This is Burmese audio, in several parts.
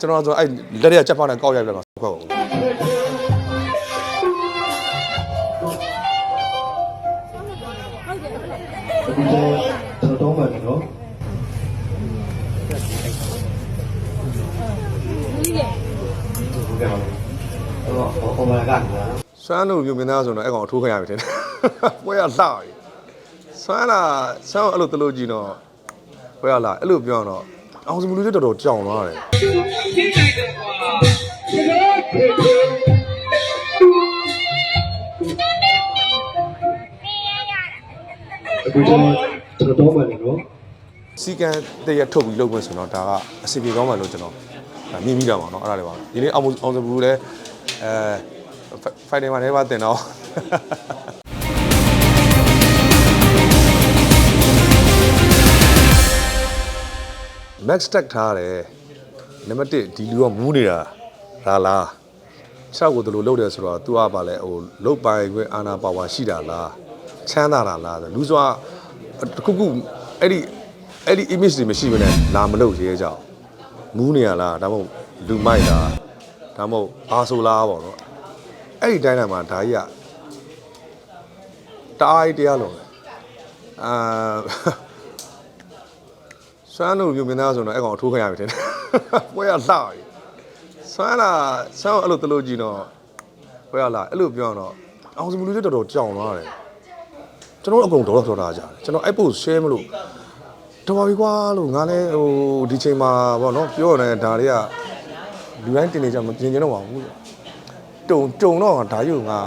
ကျွန်တော်ဆိုအဲ့လက်ရချက်ဖောက်နဲ့ကောက်ရိုက်ပြတော့ခွက်ပါဘူးအခုတော့တော့မှတယ်နော်ဟုတ်ကဲ့ပါတော့ဟောမလာကနေနော်ဆွမ်းလို့မျိုးမင်းသားဆိုတော့အဲ့ကောင်အထိုးခိုင်းရပြီထင်တယ်ပွဲရလှပြီဆွမ်းလာဆွမ်းအဲ့လိုတလို့ကြည့်တော့ပွဲရလှအဲ့လိုပြောတော့ အောင်စမလူလေးတော်တော်ကြောင်သွားတယ် အခုတော့တော့မှတယ်နော် စီကံတရထုတ်ပြီးလုပ်မယ်ဆိုတော့ဒါကအစီအပြေကောင်းမှလို့ကျွန်တော်ဒါမြင်မိတာပါเนาะအဲ့ဒါတွေပါဒီနေ့အောင်အောင်စမလူလည်းအဲဖိုင်တယ်မှာလည်းပါတင်တော့ max stack ထားတယ်နံပါတ်1ဒီလူကမူးနေတာဒါလားခြောက်ကိုဒီလိုလုပ်တယ်ဆိုတော့ तू ကပါလဲဟိုလုတ်ပိုင်ခွင့်အာနာပါဝါရှိတာလားချမ်းသာတာလားဆိုလူဆိုတာတစ်ခုခုအဲ့ဒီအဲ့ဒီ image တွေမရှိဘဲနဲ့လာမလုပ်ရဲကြအောင်မူးနေရလားဒါမှမဟုတ်လူမိုက်လားဒါမှမဟုတ်ဘာဆိုလားပေါ့နော်အဲ့ဒီတိုင်းတိုင်းမှာဒါကြီးကတအားကြီးတရားလုံးတယ်အာ ဆွမ်းလို့မျိုးမင်းသားဆိုတော့အဲ့ကောင်အထိုးခိုင်းရပြီထင်တယ်ပွဲရလှပြီဆွမ်းလာဆွမ်းအဲ့လိုတလို့ကြည့်တော့ပွဲရလှအဲ့လိုပြောတော့အောင်စမလူလေးတော်တော်ကြောင်သွားတယ်ကျွန်တော်အကုန်ဒေါ်တော့ထော်တာကြတယ်ကျွန်တော်အဲ့ post share မလို့တော်ပါပြီကွာလို့ငါလည်းဟိုဒီချိန်မှာပေါ့နော်ပြောရတယ်ဒါတွေကလူတိုင်းတင်နေကြမပြင်ကျင်တော့ပါဘူးတုံတုံတော့ဒါယူငါ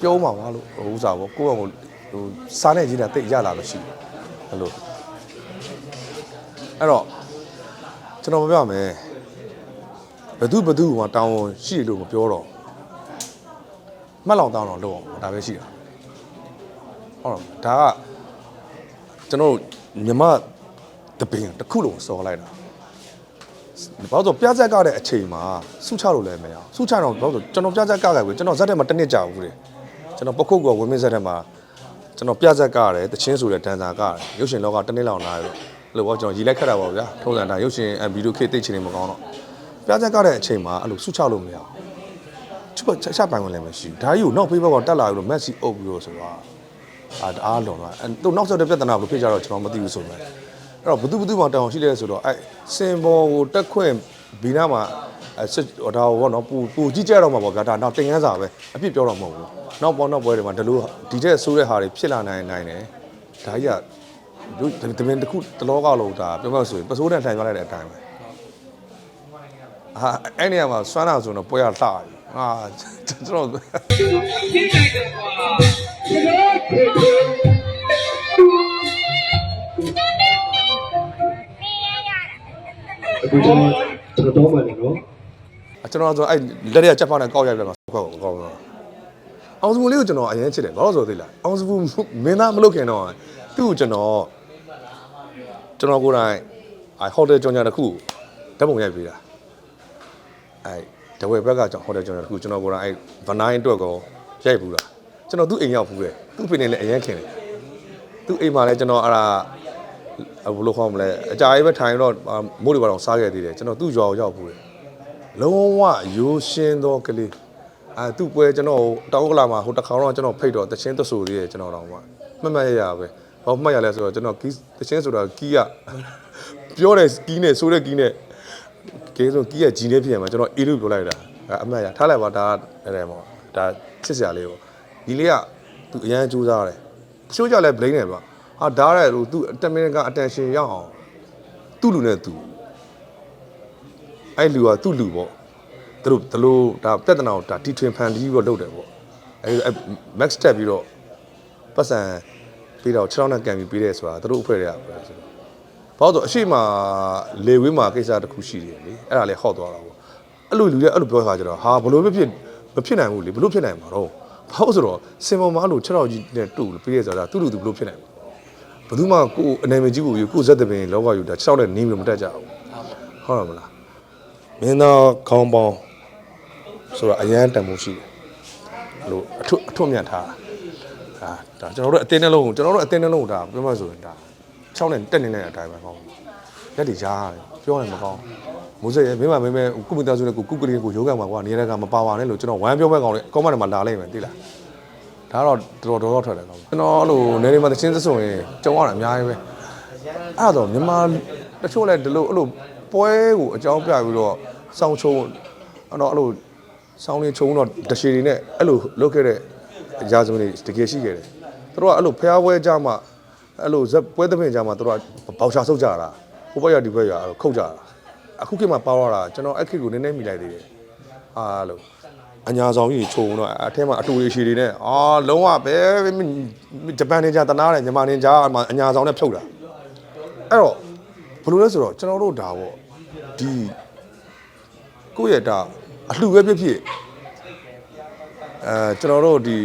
ပြောမှာပါလို့ဟိုဥစားပေါ့ကိုယ့်အောင်ဟိုစားနေကြည့်တာတိတ်ရလာလို့ရှိတယ်အဲ့လို အဲ့တော့ကျွန်တော်မပြောမယ်ဘသူဘသူကတောင်းဝန်ရှိတယ်လို့မပြောတော့မှတ်လောင်တောင်းတော့လုပ်အောင်ဒါပဲရှိတာဟုတ်တော့ဒါကကျွန်တော်တို့မြမတပင်တစ်ခုလုံးစော်လိုက်တာဘာလို့ဆိုပြဇက်ကတဲ့အချိန်မှာစုချလို့လည်းမရအောင်စုချတော့ဘာလို့ဆိုကျွန်တော်ပြဇက်ကကြပဲကျွန်တော်ဇက်ထဲမှာတစ်နှစ်ကြာဘူးလေကျွန်တော်ပခုတ်ကဝင်းမင်းဇက်ထဲမှာကျွန်တော်ပြဇက်ကရတယ်တချင်းဆိုတဲ့ဒန်စာကရတယ်ရုပ်ရှင်လောကတစ်နှစ်လောက်နားရော လို့ပေါ့ကျွန်တော်ရီလိုက်ခတ်တာပါဗျာထုံးစံဒါရုပ်ရှင်အဗီဒီယိုခေတ်သိချင်နေမကောင်းတော့ပြဇက်ကတဲ့အချိန်မှာအဲ့လိုစုချလို့မရအောင်ချစ်ချပိုင်ဝင်လည်းမရှိဘူးဒါကြီးကိုနောက်ဖေးဘက်ကတက်လာပြီးတော့မက်ဆီအုပ်ပြီးတော့ဆိုတော့အာတအားလွန်သွားအဲသူနောက်ဆက်တဲ့ပြဿနာဘယ်လိုဖြစ်ကြတော့ကျွန်တော်မသိဘူးဆိုမယ်အဲ့တော့ဘသူဘသူမှတောင်းရှိလဲဆိုတော့အဲစင်ဘောကိုတက်ခွင့်ဘီနာမှာအဲစစ်ဒါဘောနော်ပူပူကြည့်ကြတော့မှာပေါ့ဗျာဒါနောက်တင်ကန်းစာပဲအပြစ်ပြောတော့မဟုတ်ဘူးနောက်ပေါ်နောက်ပွဲတွေမှာဒီလိုဒီတဲ့ဆိုးတဲ့ဟာတွေဖြစ်လာနိုင်နိုင်တယ်ဒါကြီးက တို့တမင်တစ်ခုတလောကလုံးဒါပြောမှဆိုရင်ပစိုးတန်ထိုင်သွားလိုက်တဲ့အတိုင်းပဲဟာအဲ့နေရာမှာစွမ်းတာဆိုတော့ပွဲရလှတယ်ဟာကျွန်တော်အခုတော့တော့မှတယ်နော်ကျွန်တော်ဆိုအဲ့လက်ရချက်ဖောက်နဲ့ကောက်ရိုက်ပြတော့ခွက်ကိုကောက်တော့အောင်စမူလေးကိုကျွန်တော်အရင်ချစ်တယ်ဘာလို့ဆိုသေးလားအောင်စမူမင်းသားမလုပ်ခင်တော့ သူ့ကိုကျွန်တော်ကျွန်တော်ကိုယ်တိုင်အဲဟိုတယ်ကြောင်ညာတစ်ခုဓာတ်ပုံရိုက်ပေးတာအဲတဝဲဘက်ကကြောင်ဟိုတယ်ကြောင်ညာတစ်ခုကျွန်တော်ကိုယ်တိုင်အဲဗနိုင်းအတွက်ကောရိုက်ဘူးလားကျွန်တော်သူ့အိမ်ရောက်ဘူးတယ်သူ့ဖေနေလည်းအရင်ခင်တယ်သူ့အိမ်မှာလည်းကျွန်တော်အဲ့ဒါဘယ်လိုခေါ်မလဲအကြာကြီးပဲထိုင်တော့မိုးတွေပါတော့စားခဲ့သေးတယ်ကျွန်တော်သူ့ရွာကိုရောက်ဘူးတယ်လုံးဝရိုးရှင်းသောကလေးအဲသူ့ပွဲကျွန်တော်တောင်းကလာမှာဟိုတစ်ခါတော့ကျွန်တော်ဖိတ်တော့တချင်းသဆိုသေးတယ်ကျွန်တော်တော့မှမှတ်မှတ်ရရပဲ ဘာမှတ်ရလဲဆိုတော့ကျွန်တော်ကီးတချင်းဆိုတာကီးကပြောတယ်ကီးနဲ့ဆိုတဲ့ကီးနဲ့ကဲဆိုကီးကဂျီနေဖြစ်ရမှာကျွန်တော်အေးလို့ပြောလိုက်တာအဲအမှတ်ရထားလိုက်ပါဒါအဲ့ဒါပေါ့ဒါချစ်စရာလေးပေါ့ဒီလေးကသူအရန်ကြိုးစားတယ်ချိုးကြလဲ blame တယ်ဗျဟာဒါတဲ့ဟိုသူတမင်က attention ရအောင်သူ့လူနဲ့သူအဲ့လူကသူ့လူပေါ့သူတို့ဒီလိုဒါပြဿနာကိုဒါတီထွင်ဖန်တီးပြီးတော့လုပ်တယ်ပေါ့အဲ့အဲ့ max step ပြီးတော့ပတ်စံ ပြီးတော့6လောက်နဲ့ကန်ပြီးပြီးတယ်ဆိုတာသူတို့အဖွဲ့တွေကပဲဆိုတော့ဘာလို့ဆိုအရှိမလေဝေးမှာကိစ္စတစ်ခုရှိတယ်လေအဲ့ဒါလေဟော့သွားတာပေါ့အဲ့လိုလူတွေအဲ့လိုပြောခါကြတော့ဟာဘလို့မဖြစ်မဖြစ်နိုင်ဘူးလေဘလို့ဖြစ်နိုင်မှာတော့ဘာလို့ဆိုတော့စင်ပေါ်မှာအဲ့လို6လောက်ကြီးနဲ့တူပြီးရဆိုတာသူ့လူသူဘလို့ဖြစ်နိုင်မှာဘယ်သူမှကိုယ်အနေမကြီးကိုယူကိုယ်ဇက်တဲ့ပင်လောကယူတာ6လောက်နဲ့နင်းပြီးမတက်ကြဘူးဟုတ်တယ်မလားမင်းသားခေါင်းပေါင်းဆိုတော့အရန်တန်မှုရှိတယ်အဲ့လိုအထွတ်အထွတ်မြတ်ထားတာ ဒါကျွန်တော်တို့အတင်းနှလုံးကိုကျွန်တော်တို့အတင်းနှလုံးကိုဒါပြောမှဆိုရင်ဒါ6နဲ့တက်နေတဲ့အတိုင်းပဲကောင်းလက်တွေရားရတယ်ပြောရင်မကောင်းမိုးစက်ရဲ့မင်းမမင်းမဲကုမိသားစုနဲ့ကိုကုကလေးကိုယောဂမှာကွာနေရကမပါပါနဲ့လို့ကျွန်တော်ဝမ်းပြောမဲ့ကောင်လေးကောမန့်ထဲမှာလာလိုက်မယ်သိလားဒါတော့တော်တော်တော်ထွက်တယ်ကောင်ကျွန်တော်အဲ့လိုနေနေမှာတချင်းသဆိုရင်ကြုံရတာအများကြီးပဲအဲ့တော့မြန်မာတချို့လဲဒီလိုအဲ့လိုပွဲကိုအကြောင်းပြပြီးတော့စောင်းချုံအဲ့တော့အဲ့လိုစောင်းလေးချုံတော့တရှည်တွေနဲ့အဲ့လိုလုပ်ခဲ့တဲ့ အရာစုံတွေတကယ်ရှိခဲ့တယ်သူတို့ကအဲ့လိုဖျားပွဲကြမှာအဲ့လိုဇက်ပွဲသဖြင့်ကြမှာသူတို့ကပေါချာဆုပ်ကြတာဟိုဘက်ရဒီဘက်ရအဲ့လိုခုတ်ကြတာအခုခေတ်မှာပါသွားတာကျွန်တော်အဲ့ခေတ်ကိုနည်းနည်းမိလိုက်သေးတယ်အာလို့အညာဆောင်ကြီးခြုံတော့အထဲမှာအတူရီရှည်တွေနဲ့အာလုံးဝပဲဂျပန်နေကြတနာတယ်မြန်မာနေကြအအညာဆောင်နဲ့ဖြုတ်တာအဲ့တော့ဘယ်လိုလဲဆိုတော့ကျွန်တော်တို့ဒါပေါ့ဒီကိုယ့်ရဲ့ဒါအလှပဲဖြစ်ဖြစ် အဲကျွန်တော်တို့ဒီ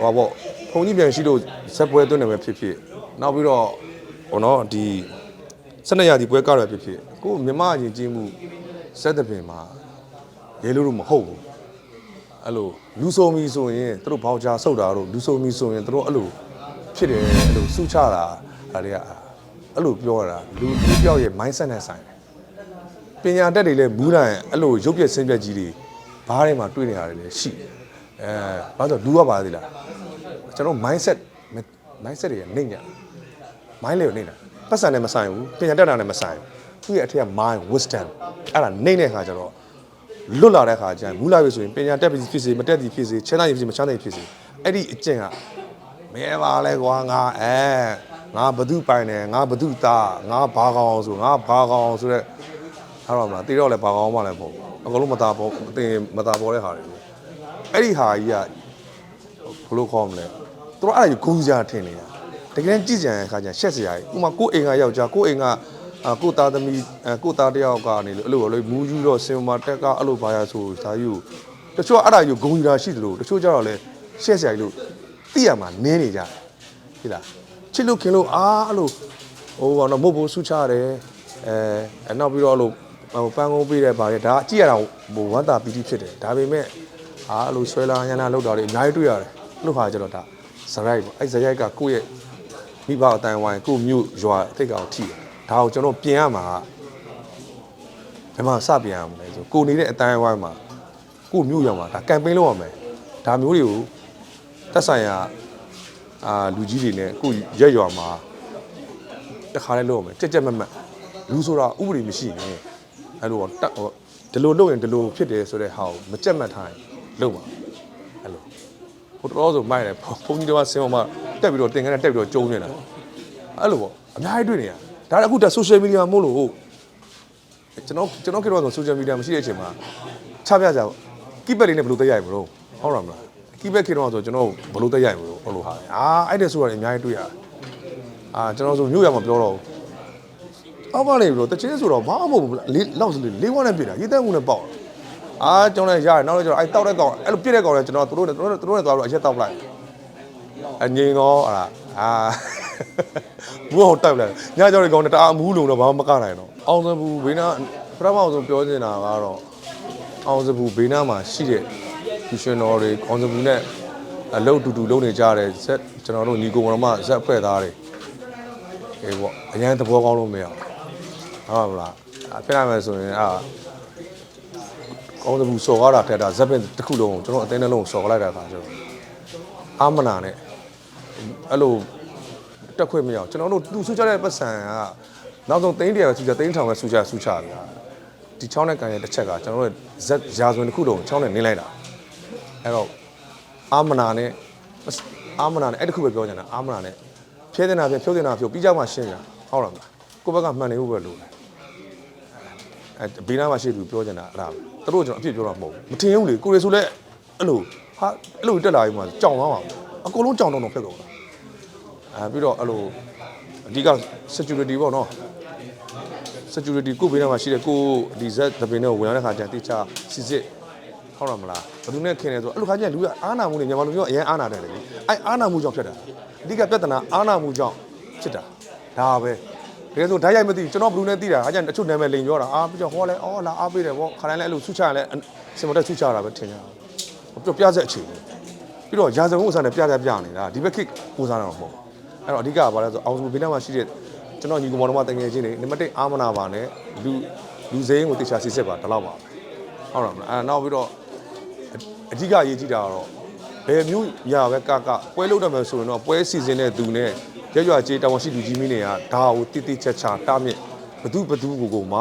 ဟောပေါ့ဘုံကြီးပြန်ရှိလို့ဇက်ပွဲသွင်းတယ်ပဲဖြစ်ဖြစ်နောက်ပြီးတော့ဟောနော်ဒီစနေရဒီပွဲကောက်ရဖြစ်ဖြစ်ကိုမြမအရင်ကြီးမှုစက်တဲ့ပင်မှာရဲလို့တော့မဟုတ်ဘူးအဲ့လိုလူဆုံမီဆိုရင်သူတို့ဘောင်ချာဆုတ်တာတို့လူဆုံမီဆိုရင်သူတို့အဲ့လိုဖြစ်တယ်အဲ့လိုစုချတာဒါတွေကအဲ့လိုပြောရတာလူလူပြောက်ရဲ့ mindset နဲ့ဆိုင်တယ်ပညာတတ်တွေလည်းမူးတိုင်းအဲ့လိုရုပ်ပြက်ဆင်းပြက်ကြီးတွေဘားထဲမှာတွေ့နေရတယ်လည်းရှိတယ် အဲဘာလို့လူကပါသေးလားကျွန်တော် mindset mindset တွေကနေည mind လေးကိုနေတာပတ်စံနဲ့မဆိုင်ဘူးပညာတတ်တာနဲ့မဆိုင်ဘူးသူ့ရဲ့အထက်က mind wisdom အဲ့ဒါနေတဲ့ခါကျတော့လွတ်လာတဲ့ခါကျရင်မူလာပြီဆိုရင်ပညာတက်ပြီဖြစ်စေမတက်ပြီဖြစ်စေချမ်းသာပြီဖြစ်စေမချမ်းသာပြီဖြစ်စေအဲ့ဒီအကျင့်ကမဲပါလဲကွာငါအဲငါဘသူပိုင်တယ်ငါဘသူသားငါဘာကောင်အောင်ဆိုငါဘာကောင်အောင်ဆိုတဲ့အဲ့တော့မလားတီတော့လဲဘာကောင်မှလည်းမဟုတ်ဘူးအကုန်လုံးမသားပေါ်အတင်မသားပေါ်တဲ့ဟာတွေ အဲ့ဒီဟာကြီးကဘယ်လိုခေါ်မလဲသူတို့အဲ့ဒါကြီးဂုံးကြထင်နေတာတကယ်ကြည့်ကြံတဲ့အခါကျရှက်စရာကြီးဥပမာကိုယ့်အိမ်ကယောက်ျားကိုယ့်အိမ်ကအာကိုယ့်သားသမီးအဲကိုယ့်သားတစ်ယောက်ကနေလို့အဲ့လိုလေမူးယူတော့စင်မာတက်ကအဲ့လိုဘာရဆိုဒါယူတချို့အဲ့ဒါယူဂုံယူတာရှိသလိုတချို့ကျတော့လေရှက်စရာကြီးလို့သိရမှာနင်းနေကြတယ်ဟုတ်လားချစ်လို့ခင်လို့အာအဲ့လိုဟိုကတော့မဟုတ်ဘူးဆူချတယ်အဲနောက်ပြီးတော့အဲ့လိုဟိုပန်းကုန်းပေးတဲ့ဘာလဲဒါကြည့်ရတာဟိုဝမ်းသာပီတိဖြစ်တယ်ဒါပေမဲ့ အာအဲ့လိုဆွဲလာရန်လာလောက်တာတွေအများကြီးတွေ့ရတယ်အဲ့လိုဟာကျတော့ဒါဇရိုက်ပေါ့အဲ့ဇရိုက်ကကိုယ့်ရဲ့မိဘအတိုင်းဝိုင်းကိုမြို့ရွာတိတ်ကောင်ထိတယ်ဒါကိုကျွန်တော်ပြင်ရမှာကဘယ်မှာစပြင်ရမလဲဆိုကိုနေတဲ့အတိုင်းဝိုင်းမှာကိုမြို့ရွာမှာဒါကမ်ပိန်းလုပ်ရမယ်ဒါမျိုးတွေကိုတက်ဆိုင်ရာအာလူကြီးတွေနဲ့ကိုရက်ရွာမှာတခါလဲလုပ်ရမယ်ကြက်ကြက်မက်မက်လူဆိုတာဥပဒေမရှိရင်အဲ့လိုတက်ဟိုဒီလိုလုပ်ရင်ဒီလိုဖြစ်တယ်ဆိုတဲ့ဟာကိုမကြက်မက်ထားရင် လုပ်ပါအဲ့လိုဟိုတော်တော်ဆိုမိုက်တယ်ဘုန်းကြီးတော်ကဆင်းအောင်မှတက်ပြီးတော့တင်ခန်းနဲ့တက်ပြီးတော့ကျုံနေတာအဲ့လိုပေါ့အများကြီးတွေ့နေရဒါအခုတက် social media မို့လို့ကျွန်တော်ကျွန်တော်ကတော့ဆို social media မရှိတဲ့အချိန်မှာချပြကြကိပက်လေးနဲ့ဘယ်လိုတက်ရိုက်မလို့ဟုတ်လားမလားကိပက်ခေတော့ဆိုကျွန်တော်ဘယ်လိုတက်ရိုက်မလို့ဟုတ်လို့ဟာအာအဲ့တဲ့ဆိုတာအများကြီးတွေ့ရတယ်အာကျွန်တော်ဆိုမြို့ရမှာပြောတော့အောက်ကနေပြီးတော့တချင်းဆိုတော့ဘာမှမဟုတ်ဘူးလေးလောက်စလေးလေးဝမ်းနဲ့ပြစ်တာရေးတက်မှုနဲ့ပေါက် အာကျွန်တော်လည်းရတယ်နောက်လည်းကျွန်တော်အဲ့တောက်တဲ့ကောင်အဲ့လိုပြစ်တဲ့ကောင်လည်းကျွန်တော်တို့တို့တို့တို့နဲ့သွားပြီးတော့အရက်တောက်လိုက်အငိန်တော့အဲ့ဒါအာဘူးအောင်တိုက်လိုက်ညကြောင်တွေကောင်းတယ်တအားအမူးလုံးတော့ဘာမှမကနိုင်တော့အောင်စဘူးဘေးနာပထမအောင်ဆုံးပြောချင်တာကတော့အောင်စဘူးဘေးနာမှာရှိတဲ့ဒီရှင်တော်တွေအောင်စဘူးနဲ့အလုတ်တူတူလုံးနေကြတယ်ဇက်ကျွန်တော်တို့ညီကိုမတော်မဇက်ဖွဲ့သားတွေအေးပေါ့အញ្ញမ်းသဘောကောင်းလို့မရဘူးဟုတ်ပါမလားအဖြစ်နိုင်မယ်ဆိုရင်အာ အောင်စဘူးစော်ကားတာထက်တာဇက်ပင်တစ်ခုလုံးကိုကျွန်တော်အတင်းနှလုံးကိုစော်ကားလိုက်တာခါကျတော့အာမနာနဲ့အဲ့လိုတက်ခွင့်မရအောင်ကျွန်တော်တို့သူဆူချတဲ့ပတ်စံကနောက်ဆုံးသိန်းတရာပဲဆူချသိန်းထောင်ပဲဆူချဆူချဗျာဒီချောင်းနဲ့ကန်ရဲ့တစ်ချက်ကကျွန်တော်တို့ဇက်ရာဇဝင်တစ်ခုလုံးချောင်းနဲ့နင်းလိုက်တာအဲ့တော့အာမနာနဲ့အာမနာနဲ့အဲ့တစ်ခုပဲပြောနေတာအာမနာနဲ့ဖြဲတင်တာဖြဲဖြုတ်တင်တာဖြုတ်ပြီးကြမှာရှင်းကြဟုတ်လားမလားကိုယ့်ဘက်ကမှန်နေဖို့ပဲလို့ အဲဘေးနားမှာရှိသူပြောနေတာအဲ့ဒါပဲသူတို့ကျွန်တော်အဖြစ်ပြောတာမဟုတ်ဘူးမထင်ဘူးလေကိုရီဆိုလဲအဲ့လိုဟာအဲ့လိုတက်လာပြီးမှကြောင်သွားမှာအကုန်လုံးကြောင်တော့တော့ဖြစ်ကုန်တာအဲပြီးတော့အဲ့လိုအဓိက security ပေါ့နော် security ကိုဘေးနားမှာရှိတဲ့ကိုဒီဇက်တပင်နဲ့ဝင်လာတဲ့ခါကျတိချစစ်စစ်ဟုတ်လားမလားဘယ်သူနဲ့ခင်နေဆိုအဲ့လိုခါကျလူကအာနာမှုတွေမြန်မာလူမျိုးကအရင်အာနာတယ်လေအဲ့အာနာမှုကြောင့်ဖြစ်တာအဓိကပြဿနာအာနာမှုကြောင့်ဖြစ်တာဒါပဲ တကယ်ဆိုဓာတ်ရိုက်မသိကျွန်တော်ဘလူးနဲ့သိတာအားကျတချို့နာမည်လိန်ပြောတာအာပြီးတော့ဟောလဲအော်လာအားပေးတယ်ဗောခါတိုင်းလဲအဲ့လိုဆူချရလဲစင်မတက်ဆူချတာပဲထင်ကြတာပြပြဆက်အခြေပြီးတော့ရာဇဝတ်ဥစားနဲ့ပြပြပြနေတာဒီဘက်ခစ်ဥစားတော့မဟုတ်အဲ့တော့အဓိကကဘာလဲဆိုအောင်စုဘေးနားမှာရှိတဲ့ကျွန်တော်ညီကောင်မောင်တို့မတငယ်ချင်းတွေနံပါတ်1အာမနာပါနဲ့လူလူစိမ်းကိုတေချာစစ်စစ်ပါဒီလောက်ပါပဲဟုတ်တယ်မလားအဲနောက်ပြီးတော့အဓိကအရေးကြီးတာကတော့ဘယ်မျိုးညာပဲကကပွဲလုပ်တယ်မယ်ဆိုရင်တော့ပွဲစီစဉ်တဲ့သူနဲ့ ရွရွကြေးတောင်ရှိလူကြီးမင်းတွေကဒါကိုတိတိကျကျတားမြစ်ဘသူဘသူကိုကိုမှ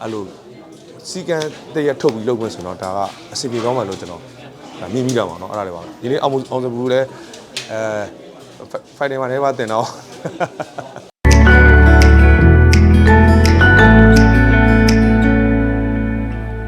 အဲ့လိုစီကံတရထုတ်ပြီးလုပ်မယ်ဆိုတော့ဒါကအစီအပြေကောင်းမှလို့ကျွန်တော်ဒါမြင်မိတာပါเนาะအဲ့ဒါလေးပါဒီနေ့အောင်အောင်စဘူးလည်းအဲဖိုင်တယ်မှာလည်းပါတင်တော့